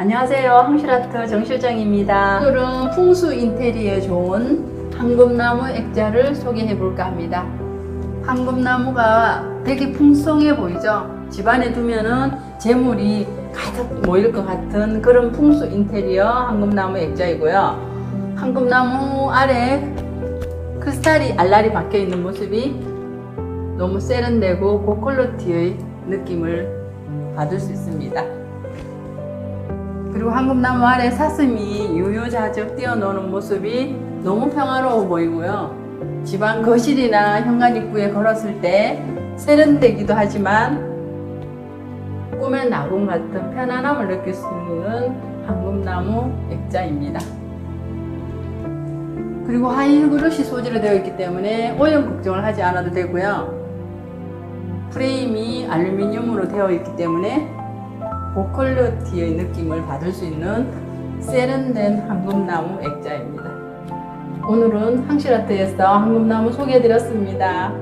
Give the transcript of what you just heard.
안녕하세요. 황실아트 정실장입니다. 오늘은 풍수 인테리어에 좋은 황금나무 액자를 소개해 볼까 합니다. 황금나무가 되게 풍성해 보이죠? 집안에 두면은 재물이 가득 모일 것 같은 그런 풍수 인테리어 황금나무 액자이고요. 황금나무 아래 크리스탈이 알알이 박혀 있는 모습이 너무 세련되고 고퀄리티의 느낌을 받을 수 있습니다. 그리고 황금나무 아래 사슴이 유유자적 뛰어노는 모습이 너무 평화로워 보이고요. 집안 거실이나 현관 입구에 걸었을 때 세련되기도 하지만 꿈의 나궁 같은 편안함을 느낄 수 있는 황금나무 액자입니다. 그리고 하이 그릇이 소재로 되어 있기 때문에 오염 걱정을 하지 않아도 되고요. 프레임이 알루미늄으로 되어 있기 때문에 고퀄리티의 느낌을 받을 수 있는 세련된 황금나무 액자입니다. 오늘은 황실아트에서 황금나무 소개해드렸습니다.